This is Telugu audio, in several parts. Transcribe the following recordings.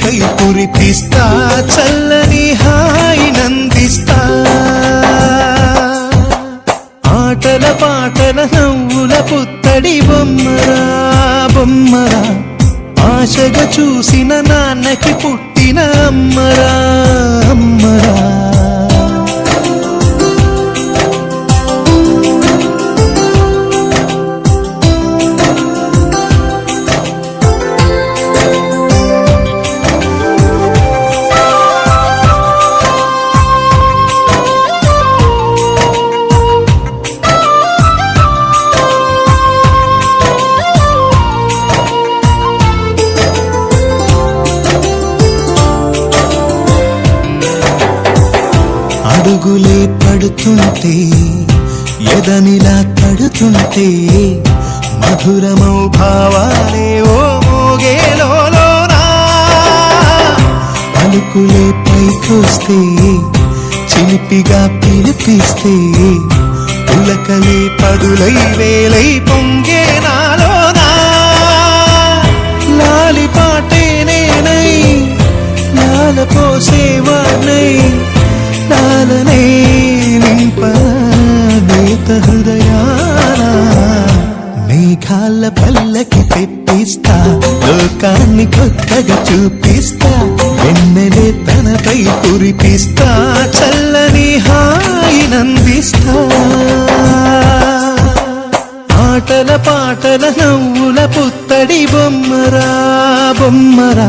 తనపై కురిపిస్తా చల్లని హాయి నందిస్తా. ఆటల పాటల నవ్వుల పుత్తడి బొమ్మరా బొమ్మరా. ఆశగా చూసిన నాన్నకి పుట్టిన అమ్మరా అమ్మరా. పరుగులే పడుతుంటే ఎదనిలా తడుతుంటే మధురమౌ భావాలే ఓ మోగేలోనా పలుకులే పైకొస్తే చిలిపిగా పిలిపిస్తే పులకలే పదులై వేలై పొంగే నాలోనా? లాలి పాటే నేనై లాల పోసేవాణ్ణై లాలనే నింపనేత హృదయాన మేఘాల పల్లకి తెప్పిస్తా లోకాన్ని కొత్తగా చూపిస్తా వెన్నెలే తనపై కురిపిస్తా చల్లని హాయి నందిస్తా. ఆటల పాటల నవ్వుల పుత్తడి బొమ్మరా బొమ్మరా.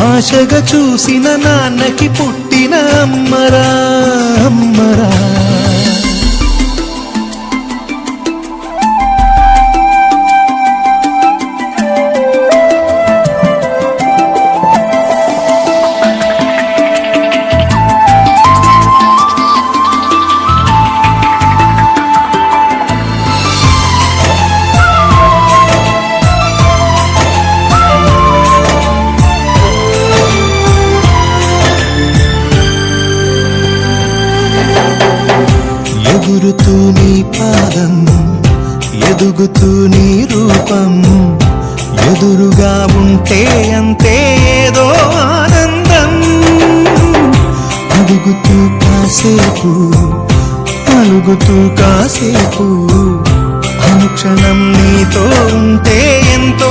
ఆశగా చూసిన నాన్నకి పుట్టిన అమ్మరా అమ్మరా. ఎగురుతూ నీ పాదం ఎదుగుతూ నీ రూపం. ఎదురుగా ఉంటే అంతే ఏదో ఆనందం. అడుగుతూ కాసేపు అలుగుతూ కాసేపు అనుక్షణం నీతో ఉంటే ఎంతో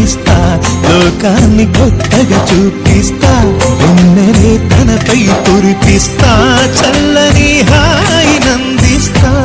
తెప్పిస్తా లోకాన్ని కొత్తగా చూపిస్తా. వెన్నెలే తనపై కురిపిస్తా. చల్లని హాయినందిస్తా.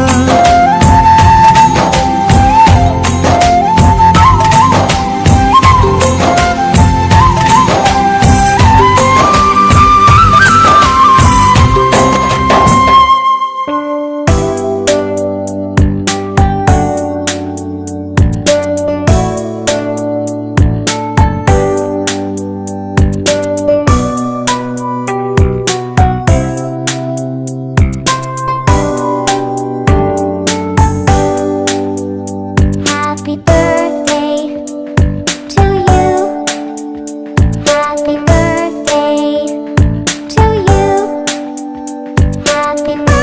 Happy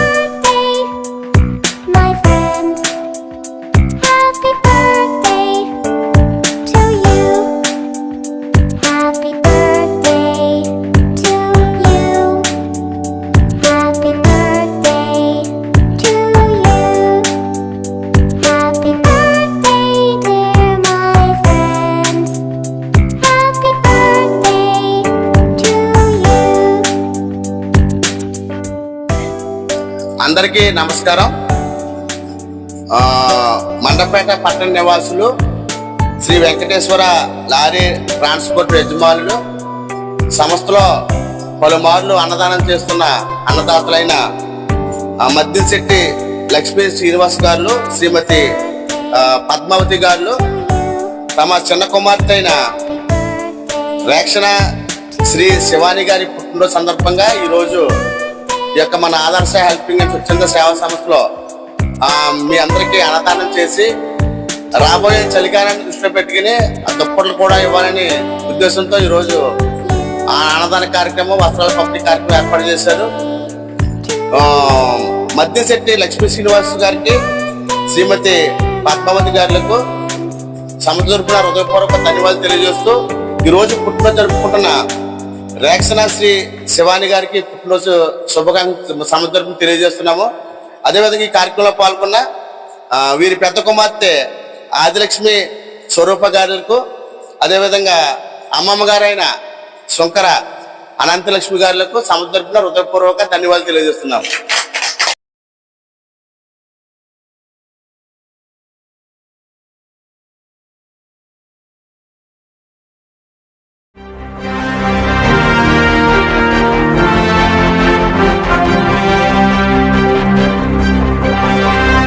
అందరికీ నమస్కారం. మండపేట పట్టణ నివాసులు శ్రీ వెంకటేశ్వర లారీ ట్రాన్స్పోర్ట్ యజమానులు సంస్థలో పలుమార్లు అన్నదానం చేస్తున్న అన్నదాతలైన మద్దిశెట్టి లక్ష్మీ శ్రీనివాస్ గారు శ్రీమతి పద్మావతి గారు తమ చిన్న కుమార్తె అయిన రేక్షణ శ్రీ శివాని గారి పుట్టినరోజు సందర్భంగా ఈరోజు ఈ యొక్క మన ఆదర్శ హెల్పింగ్ అండ్ స్వచ్ఛంద సేవా సంస్థలో మీ అందరికీ అన్నదానం చేసి రాబోయే చలికాలాన్ని దృష్టిలో పెట్టుకుని ఆ దుప్పట్లు కూడా ఇవ్వాలని ఉద్దేశంతో ఈరోజు ఆ అన్నదాన కార్యక్రమం వస్త్రాల పంపిణీ కార్యక్రమం ఏర్పాటు చేశారు. మద్దిశెట్టి లక్ష్మీ శ్రీనివాస్ గారికి శ్రీమతి పద్మావతి గారులకు సముద్ర హృదయపూర్వక ధన్యవాదాలు తెలియజేస్తూ ఈరోజు పుట్టిన జరుపుకుంటున్న రేక్షణ శ్రీ శివాని గారికి పుట్టినరోజు శుభాకాంక్ష సమర్థం తెలియజేస్తున్నాము. అదేవిధంగా ఈ కార్యక్రమంలో పాల్గొన్న వీరి పెద్ద కుమార్తె ఆదిలక్ష్మి స్వరూప గారులకు అదేవిధంగా అమ్మమ్మ గారైన శంకర అనంతలక్ష్మి గారులకు సముద్ర హృదయపూర్వక ధన్యవాదాలు తెలియజేస్తున్నాము.